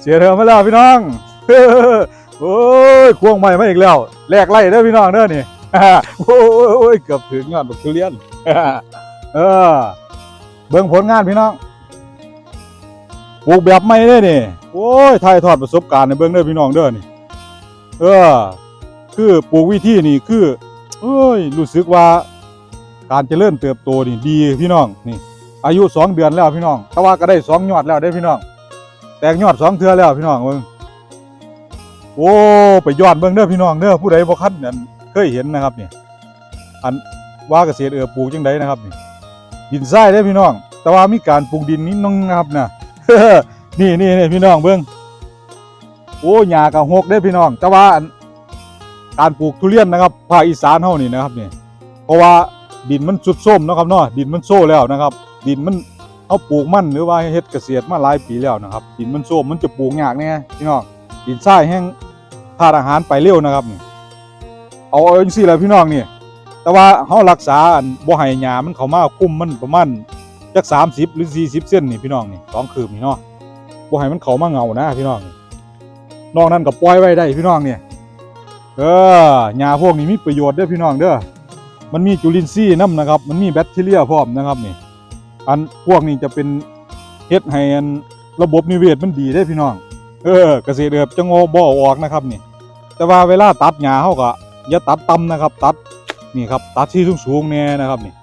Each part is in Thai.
เสียเธอมาแล้วพี่น้องโอ้ยควงใหม่มาอีกแล้วแลกไล่เด้อพี่น้องเด้อนี่โอ้ยเกือบถึงงานบักทุเรียนเออ เบิ่งผลงานพี่น้องปลูกแบบใหม่เลยนี่โอ้ยถ่ายทอดประสบการณ์ในเบิ่งเด้อพี่น้องเด้อนี่เออ คือปลูกวิธีนี่คือเอ้ยรู้สึกว่าการเจริญเติบโตนี่ดีพี่น้องนี่ อายุสองเดือนแล้วพี่น้องแต่ว่าก็ได้สองยอดแล้วได้พี่น้อง แตกยอดสองเทือแล้วพี่น้องเบิ่งโอ้ไปยอดเบิ่งเด้อพี่น้องเด้อผู้ใดบ่คันนั่นเคยเห็นนะครับเนี่ยอันว่าเกษตรเออปลูกจังไดนะครับนี่ดินทรายเด้พี่น้อง แต่ว่ามีการปลูกดินนิดนึงนะครับนะนี่นี่นี่พี่น้องเบิ่งโอ้หญ้าก็หกเด้พี่น้อง แต่ว่าอันการปลูกทุเรียนนะครับภาคอีสานเฮานี่นะครับนี่เพราะว่าดินมันสุดโทมนะครับเนาะดินมันโซ่แล้วนะครับ ดินมัน เอาปลูกมันหรือว่าเฮ็ดเกษตรมาหลายปีแล้วนะครับดินมันโซมมันจะปลูกยากแน่พี่น้องดินทรายแห้งธาตุอาหารไปเร็วนะครับนี่เอาเอาจังซี่แหละพี่น้องนี่แต่ว่าเฮารักษาอันบ่ให้หญ้ามันเข้ามาคุ้มมันประมาณจัก30หรือ40เส้นนี่พี่น้องนี่สองคืบนี่เนาะบ่ให้มันเข้ามาเงานะพี่น้องนี่นอกนั้นก็ปล่อยไว้ได้พี่น้องเนี่ยเออหญ้าพวกนี้มีประโยชน์เด้อพี่น้องเด้อมันมีจุลินทรีย์นํนะครับ มันมีแบคทีเรียพร้อมนะครับนี่ อันพวกนี้จะเป็นเฮ็ดให้อันระบบนิเวศมันดีได้พี่น้อง เออเกษตรเอือบจะงอบ่อออกนะครับนี่ แต่ว่าเวลาตัดหญ้าเฮาก็อย่าตัดต่ำนะครับ ตัดนี่ครับตัดที่สูงๆแน่นะครับนี่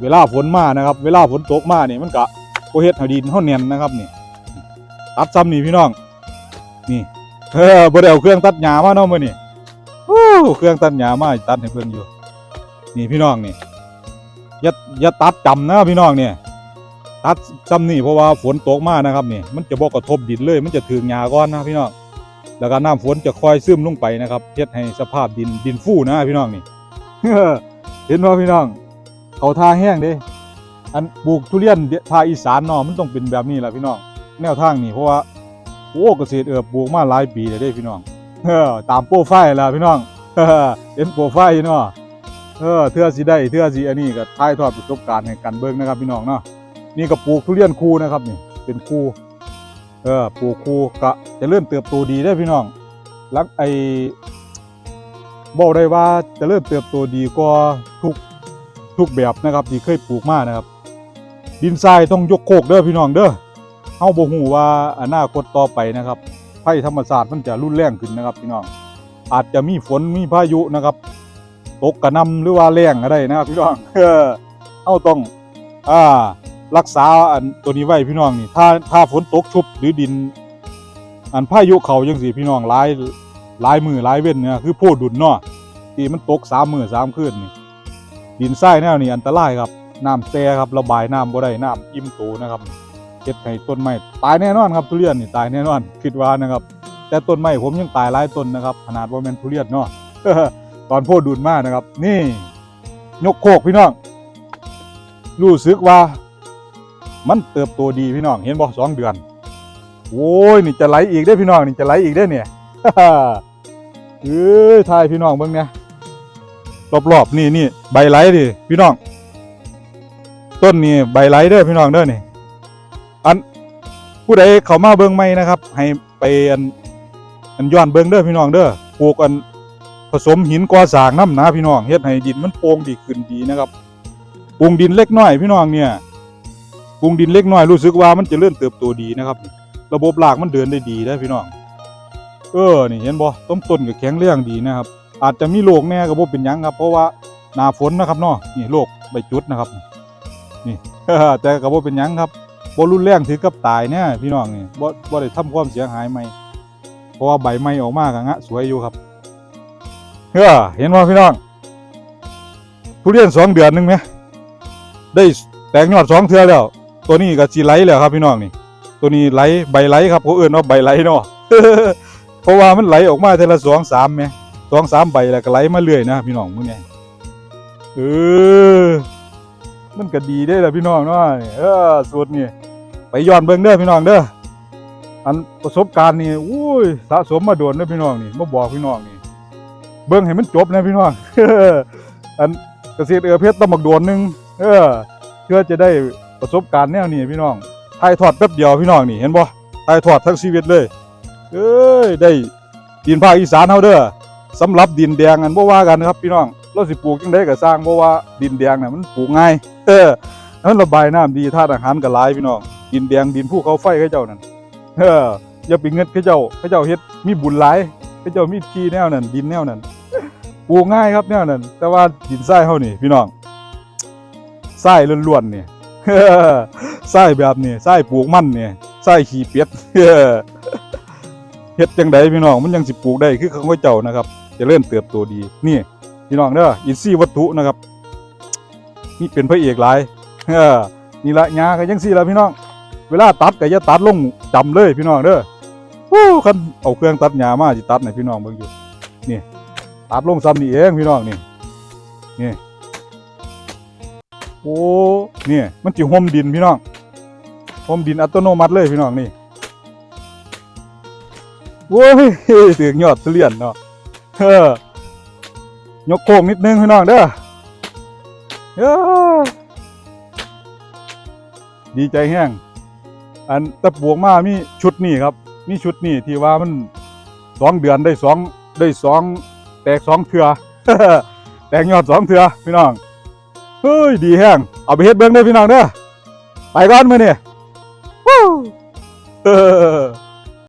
เวลาฝนมานะครับ เวลาฝนตกมานี่มันก็บ่เฮ็ดให้ดินเฮาแน่นนะครับนี่ตัดซ้ำนี่พี่น้อง นี่เออบ่ได้เอาเครื่องตัดหญ้ามาเนาะมื้อนี้โอ้เครื่องตัดหญ้ามาตัดให้เพิ่นอยู่ นี่พี่น้องนี่ อย่าอย่าตัดจำนะพี่น้องเนี่ยตัดซ้ำนี่เพราะว่าฝนตกมากนะครับนี่มันจะบอกกระทบดินเลย มันจะถึงหญ้าก่อนนะพี่น้องแล้วก็น้ำฝนจะคอยซึมลงไปนะครับเฮ็ดให้สภาพดินดินฟูนะพี่น้องนี่เห็นว่าพี่น้องเขาทาแห้งเด้อันปลูกทุเรียนภาคอีสานเนาะมันต้องเป็นแบบนี้แหละพี่น้องแนวทางนี่เพราะว่าโอ้เกษตรเออปลูกมาหลายปีแล้วเด้พี่น้องเออตามโปรไฟล์แล้วพี่น้องเห็นโปรไฟล์เนาะ เออเทื่อสิได้เทื่อสิอันนี้ก็ถ่ายทอดประสบการณ์ให้กันเบิ่งนะครับพี่น้องเนาะนี่ก็ปลูกทุเรียนคูนะครับนี่เป็นคูเออปลูกคูก็จะเริ่มเติบโตดีได้พี่น้องแล้วไอบอกได้ว่าจะเริ่มเติบโตดีกว่าทุกทุกแบบนะครับที่เคยปลูกมานะครับ ดินทรายต้องยกโคกเด้อพี่น้องเด้อเฮาบ่ฮู้ว่าอนาคตต่อไปนะครับภัยธรรมชาติมันจะรุนแรงขึ้นนะครับพี่น้องอาจจะมีฝนมีพายุนะครับ ตกกระนำหรือว่าแรงก็ได้นะครับพี่น้องเออเอาต้องอ่ารักษาอันตัวนี้ไว้พี่น้องนี่ ถ้าถ้าฝนตกชุบหรือดิน อันพายุเขาจังสิพี่น้องหลายหลายมือหลายเว้นเนี่ยคือโพดดุนเนาะที่มันตกสามมือสามคืนนี่ดินทรายแนวนี้อันตรายครับน้ำแซ่ครับระบายน้ำบ่ได้น้ำอิ่มโตนะครับเฮ็ดให้ต้นไม้ตายแน่นอนครับทุเรียนนี่ตายแน่นอนคิดว่านะครับ แต่ต้นไม้ผมยังตายหลายต้นนะครับ ขนาดว่าแมนทุเรียนเนาะ ตอนโพดดุนมากนะครับ นี่ยกโคกพี่น้องรู้สึกว่า มันเติบโตดีพี่น้อง เห็นบ่สองเดือนโอ้ยนี่จะไหลอีกได้พี่น้องนี่จะไหลอีกได้เนี่ยเอ้ยทายพี่น้องเบิ่งเนี่ยรอบๆนี่นี่ใบไหลดิพี่น้อง ต้นนี่ใบไหลเด้อพี่น้องเด้อนี่อันผู้ใดเขามาเบิ่งใหม่นะครับ ให้ไปอันอันย้อนเบิ่งเด้อพี่น้องเด้อปลูกอัน ผสมหินก่อสร้างน้ำนะพี่น้องเฮ็ดให้ดินมันโป่งดีขึ้นดีนะครับปรุงดินเล็กน้อยพี่น้องเนี่ยปรุงดินเล็กน้อยรู้สึกว่ามันจะเริ่มเติบโตดีนะครับ ระบบรากมันเดินได้ดีนะพี่น้อง เออนี่เห็นบ่ต้นต้นก็แข็งแรงดีนะครับ อาจจะมีโรคแน่ก็บ่เป็นยังครับ เพราะว่าหน้าฝนนะครับเนาะนี่โรคใบจุดนะครับ นี่แต่ก็บ่เป็นยังครับบ่รุนแรงถึงกับตายแน่พี่น้องนี่บ่บ่ได้ทำความเสียหายใหม่เพราะว่าใบไม้ออกมาก็งะสวยอยู่ครับ เออเห็นว่าพี่น้องทุเรียนสองเดือนหนึ่งไหมได้แตกยอดสองเทือแล้ว ตัวนี้ก็สีไหลแล้วครับพี่น้องนี่ ตัวนี้ไหลใบไหลครับเขาเอื่นว่าใบไหลเนาะเพราะว่ามันไหลออกมาเทละสองสามไหมสองสามใบแล้วก็ไหลมาเรื่อยนะพี่น้องมึงไงเออมันก็ดีได้แหละพี่น้องเนาะเออสูตรนี่ไปย้อนเบิ่งเด้อพี่น้องเด้ออันประสบการณ์นี่อุ้ยสะสมมาโดนเด้อพี่น้องนี่มาบอกพี่น้องนี่ เบิ่งให้มันจบนะพี่น้องอันเกษตรเอือเพชรต้องบักโดนหนึงเออเพื่อจะได้ประสบการณ์แนวนี้พี่น้องถ่ายทอดแป๊บเดียวพี่น้องนี่เห็นบ่ถ่ายทอดทั้งชีวิตเลยเอ้ยได้ดินภาคอีสานเฮาเด้อสำหรับดินแดงอันบ่ว่ากันนะครับพี่น้องเราสิปลูกจังไดก็สร้างบ่ว่าดินแดงน่ะมันปลูกง่ายเออมันระบายน้ำดีธาตุอาหารก็หลายพี่น้องดินแดงดินภูเขาไฟเขาเจ้านั่นเอออย่าไปเงินเขาเจ้าเขาเจ้าเฮ็ดมีบุญหลายเขาเจ้ามีที่แนวนั้นดินแนวนั้น ปลูกง่ายครับแนวนั้นแต่ว่าดินทรายเฮานี่ พี่น้องทรายล้วนๆนี่ไส้แบบนี้ไส้ปลูกมันเนี่ยไส้ขี้เป็ดเฮ็ดจังไดพี่น้องมันยังสิปลูกได้คือของเจ้านะครับจะเริ่มเติบโตดีนี่พี่น้องเด้ออินทรีย์วัตถุนะครับนี่เป็นพระเอกหลายเออนี่ละหญ้าก็ยังซี่ละพี่น้อง เวลาตัดก็อย่าตัดลงจำเลยพี่น้องเด้อวู้คันเอาเครื่องตัดหญ้ามาสิตัดให้พี่น้องเบิ่งอยู่ ตัดลงซ้ำนี่เองพี่น้องนี่นี่โอ้เนี่ยมันจิห่มดินพี่น้องห่มดินอัตโนมัติเลยพี่น้องนี่โว้ยถึงยอดทุเรียนเนาะเออยกโค้งนิดนึงพี่น้องเด้อเอ้อดีใจแห้งอันตะบวกมามีชุดนี่ครับ มีชุดนี่ที่ว่ามันสองเดือนได้สองได้สอง กสองเถื่อแตกยอดสองเถื่อพี่น้องเฮ้ยดีแห้งเอาไปเฮ็ดเบิ่งเด้อพี่น้องเด้อไปก่อนมื้อนี้วู้